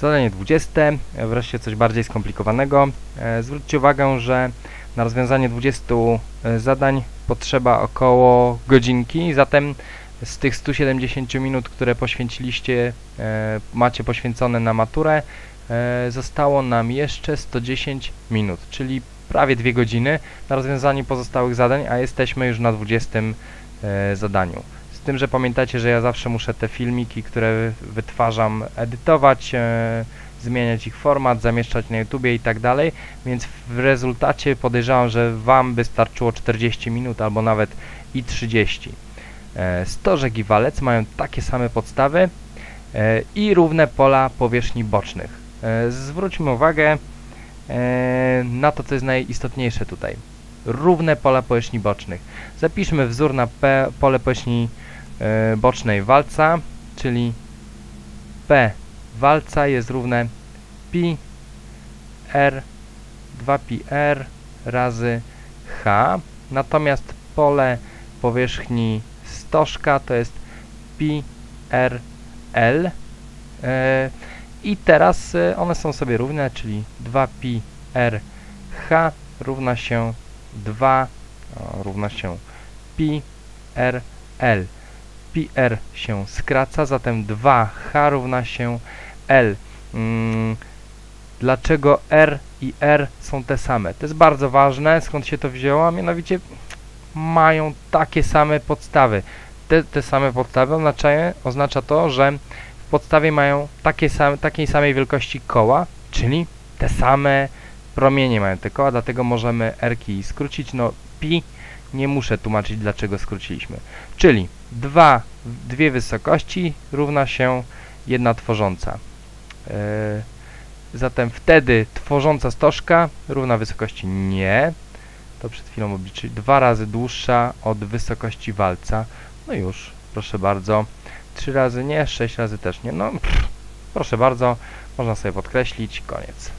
Zadanie 20, e, wreszcie coś bardziej skomplikowanego. E, Zwróćcie uwagę, że na rozwiązanie 20 e, zadań potrzeba około godzinki, zatem z tych 170 minut, które poświęciliście, macie poświęcone na maturę, zostało nam jeszcze 110 minut, czyli prawie 2 godziny na rozwiązanie pozostałych zadań, a jesteśmy już na 20 e, zadaniu. Tym, że pamiętacie, że ja zawsze muszę te filmiki, które wytwarzam, edytować, e, zmieniać ich format, zamieszczać na YouTubie i tak dalej, więc w rezultacie podejrzewam, że Wam wystarczyło 40 minut albo nawet i 30. E, Stożek i walec mają takie same podstawy e, i równe pola powierzchni bocznych. E, Zwróćmy uwagę e, na to, co jest najistotniejsze tutaj. Równe pola powierzchni bocznych. Zapiszmy wzór na pole powierzchni e, bocznej walca, czyli P walca jest równe pi r 2pi r razy h. Natomiast pole powierzchni stożka to jest pi r l. E, I teraz e, one są sobie równe, czyli 2pi r h równa się 2 o, równa się l. Pi r się skraca, zatem 2h równa się l. Mm, dlaczego r i r są te same? To jest bardzo ważne, skąd się to wzięło, a mianowicie mają takie same podstawy. Te, te same podstawy oznaczają, oznacza to, że w podstawie mają takie same, takiej samej wielkości koła, czyli te same promienie mają te koła, dlatego możemy r skrócić. No pi nie muszę tłumaczyć, dlaczego skróciliśmy. Czyli dwa, dwie wysokości równa się jedna tworząca. Yy, zatem wtedy tworząca stożka równa wysokości nie. To przed chwilą obliczyć. Dwa razy dłuższa od wysokości walca. No już, proszę bardzo. Trzy razy nie, sześć razy też nie. No, pff, proszę bardzo, można sobie podkreślić. Koniec.